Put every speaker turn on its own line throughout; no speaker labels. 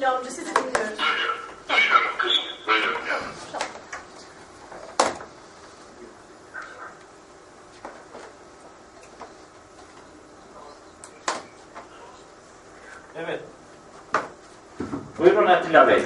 Atilla amca sizi dinliyoruz.
Duyuyorum. Duyuyorum kızım. Duyuyorum yavrum.
Evet. Buyurun Atilla Bey.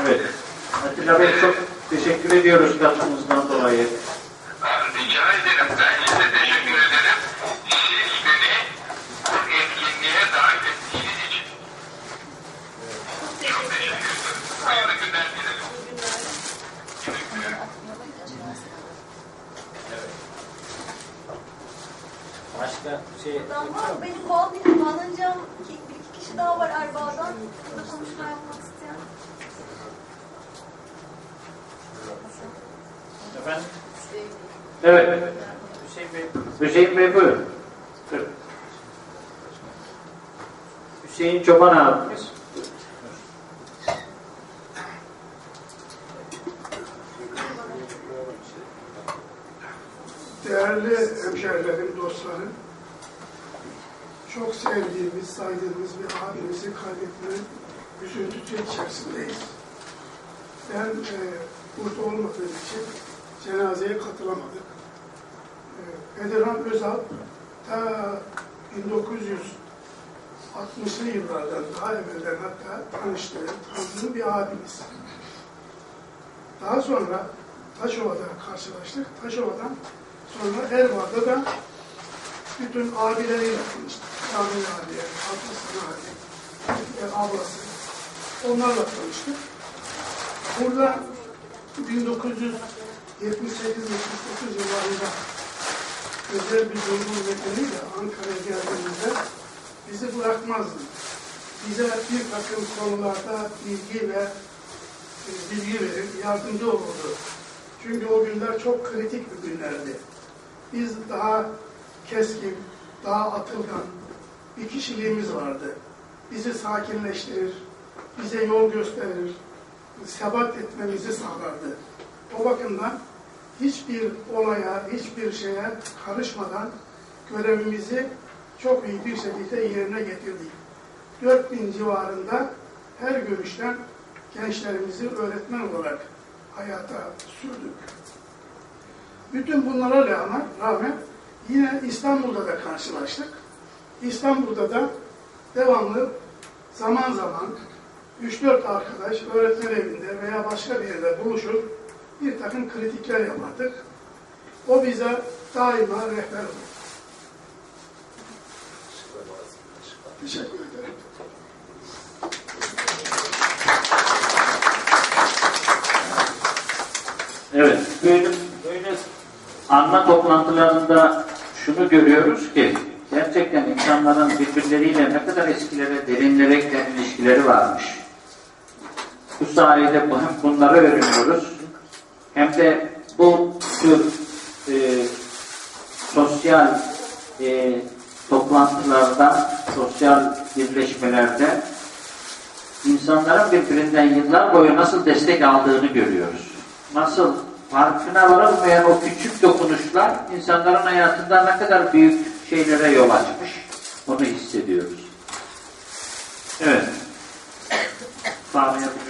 Evet. Atilla Bey çok teşekkür ediyoruz katkınızdan dolayı.
Aa, Rica ederim. Ben size teşekkür ederim. Siz beni bu etkinliğe dahil ettiğiniz için.
Çok
Çok
teşekkür
teşekkür
ederim.
ederim. Hayırlı günler dilerim.
İyi günler.
Başka şey...
Ama benim bağlayıp bağlanacağım ki bir iki kişi daha var Erbaa'dan. Burada konuşma yapmak isteyen.
Efendim? Evet. Hüseyin Bey. Hüseyin Bey buyurun. Buyurun. Hüseyin Çoban abimiz.
Değerli hemşehrilerim, dostlarım, çok sevdiğimiz, saydığımız bir abimizi kaybetmenin üzüntüsü içerisindeyiz. Ben e, burada olmadığım için cenazeye katılamadık. E, Bedirhan Özal ta 1960'lı yıllardan daha evvelden hatta tanıştığım, tanıdığım bir abimiz. Daha sonra Taşova'da karşılaştık. Taşova'dan sonra Erbaa'da da bütün abileriyle tanıştık. Kamil abi, Hasan abi, e, ablası. Onlarla tanıştık. Burada 1978-79 yıllarında özel bir durumun nedeniyle Ankara'ya geldiğimizde bizi bırakmazdı. Bize bir takım konularda bilgi ve e, bilgi verir, yardımcı olurdu. Çünkü o günler çok kritik bir günlerdi. Biz daha keskin, daha atılgan bir kişiliğimiz vardı. Bizi sakinleştirir, bize yol gösterir, sebat etmemizi sağlardı. O bakımdan hiçbir olaya, hiçbir şeye karışmadan görevimizi çok iyi bir şekilde yerine getirdik. 4000 civarında her görüşten gençlerimizi öğretmen olarak hayata sürdük. Bütün bunlara rağmen, rağmen yine İstanbul'da da karşılaştık. İstanbul'da da devamlı zaman zaman 3-4 arkadaş öğretmen evinde veya başka bir yerde buluşur bir takım kritikler yapardık. O bize daima rehber oldu. Teşekkür ederim.
Evet. Böyle anma toplantılarında şunu görüyoruz ki gerçekten insanların birbirleriyle ne kadar eskilere, derinlere giden ilişkileri varmış. Bu sayede hem bunları öğreniyoruz hem de bu tür e, sosyal e, toplantılarda, sosyal birleşmelerde insanların birbirinden yıllar boyu nasıl destek aldığını görüyoruz. Nasıl farkına varılmayan o küçük dokunuşlar insanların hayatında ne kadar büyük şeylere yol açmış. Onu hissediyoruz. Evet. Sen.